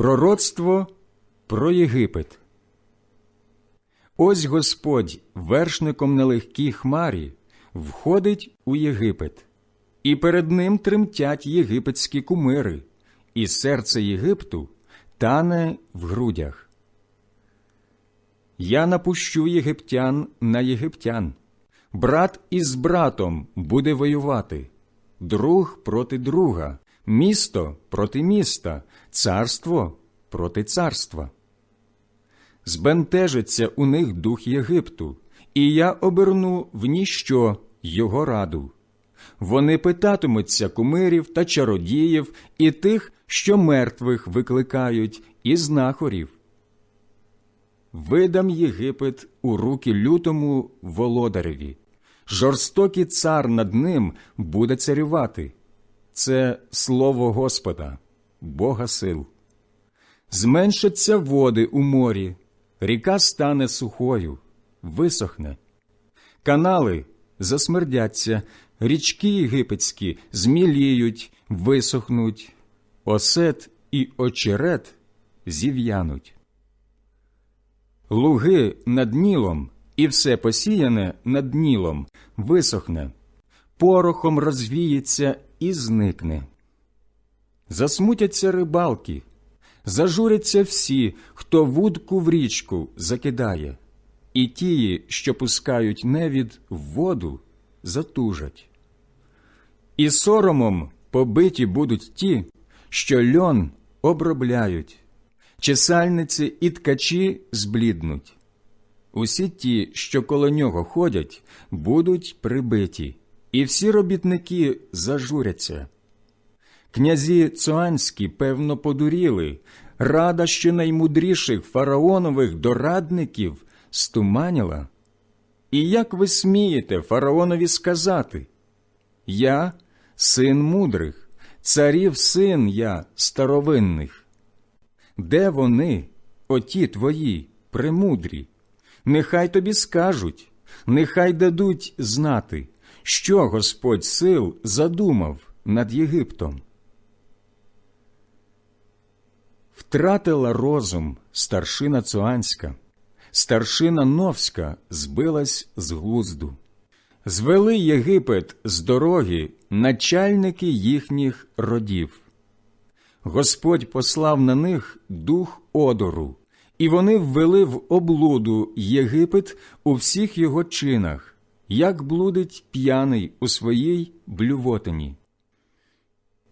Пророцтво про Єгипет. Ось Господь вершником на легкій хмарі входить у Єгипет, і перед ним тремтять єгипетські кумири, і серце Єгипту тане в грудях. Я напущу єгиптян на єгиптян, брат із братом буде воювати, друг проти друга, місто проти міста, царство проти царства. Збентежиться у них дух Єгипту, і я оберну в ніщо його раду. Вони питатимуться кумирів та чародіїв і тих, що мертвих викликають, і знахорів. Видам Єгипет у руки лютому володареві, жорстокий цар над ним буде царювати. Це слово Господа, Бога сил. Зменшаться води у морі, ріка стане сухою, висохне. Канали засмердяться, річки єгипетські зміліють, висохнуть, осет і очерет зів'януть. Луги над Нілом і все посіяне над Нілом висохне, порохом розвіється і зникне. Засмутяться рибалки, зажуряться всі, хто вудку в річку закидає, і тії, що пускають невід в воду, затужать. І соромом побиті будуть ті, що льон обробляють, чесальниці і ткачі збліднуть. Усі ті, що коло нього ходять, будуть прибиті, і всі робітники зажуряться. Князі Цуанські, певно, подуріли, рада ще наймудріших фараонових дорадників стуманіла. І як ви смієте фараонові сказати? Я син мудрих, царів син я старовинних. Де вони, оті твої, премудрі? Нехай тобі скажуть, нехай дадуть знати, що Господь сил задумав над Єгиптом. Втратила розум старшина Цуанська, старшина Новська збилась з глузду. Звели Єгипет з дороги начальники їхніх родів. Господь послав на них дух одору, і вони ввели в облуду Єгипет у всіх його чинах, як блудить п'яний у своїй блювотині.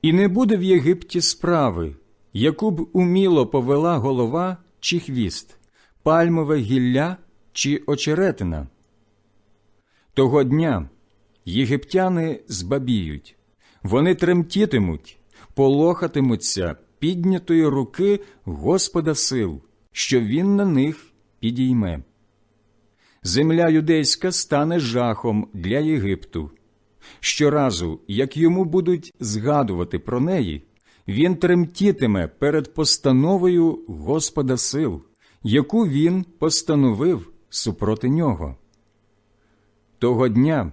І не буде в Єгипті справи, яку б уміло повела голова чи хвіст, пальмове гілля чи очеретина. Того дня єгиптяни збабіють, вони тремтітимуть, полохатимуться піднятої руки Господа сил, що Він на них підійме. Земля юдейська стане жахом для Єгипту. Щоразу, як йому будуть згадувати про неї, він тремтітиме перед постановою Господа сил, яку він постановив супроти нього. Того дня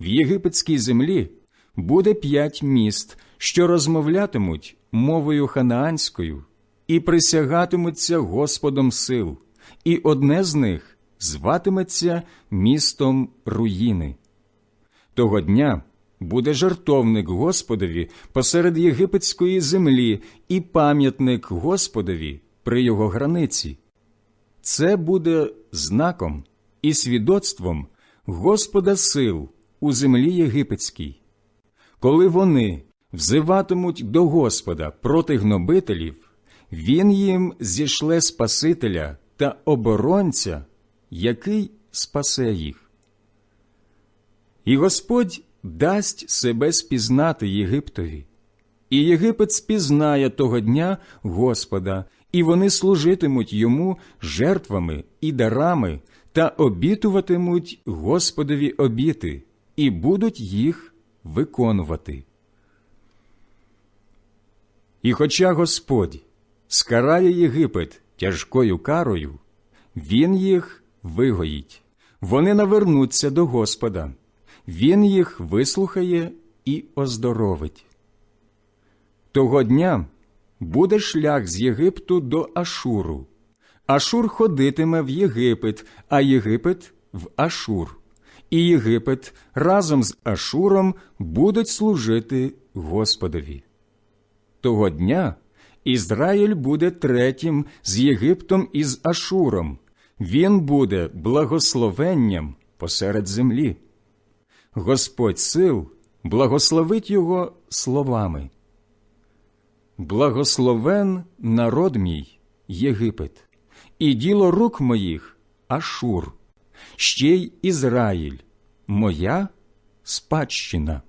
в єгипетській землі буде п'ять міст, що розмовлятимуть мовою ханаанською і присягатимуться Господом сил, і одне з них зватиметься містом руїни. Того дня буде жартовник Господові посеред єгипетської землі і пам'ятник Господові при його границі. Це буде знаком і свідоцтвом Господа сил у землі єгипетській. Коли вони взиватимуть до Господа проти гнобителів, Він їм зішле Спасителя та оборонця, який спасе їх. І Господь дасть себе спізнати Єгиптові, і Єгипет спізнає того дня Господа, і вони служитимуть йому жертвами і дарами та обітуватимуть Господові обіти, і будуть їх виконувати. І хоча Господь скарає Єгипет тяжкою карою, Він їх вигоїть, вони навернуться до Господа. Він їх вислухає і оздоровить. Того дня буде шлях з Єгипту до Ашуру. Ашур ходитиме в Єгипет, а Єгипет в Ашур. І Єгипет разом з Ашуром будуть служити Господові. Того дня Ізраїль буде третім з Єгиптом і з Ашуром. Він буде благословенням посеред землі. Господь сил благословить його словами. Благословен народ мій Єгипет, і діло рук моїх Ашур, ще й Ізраїль, моя спадщина.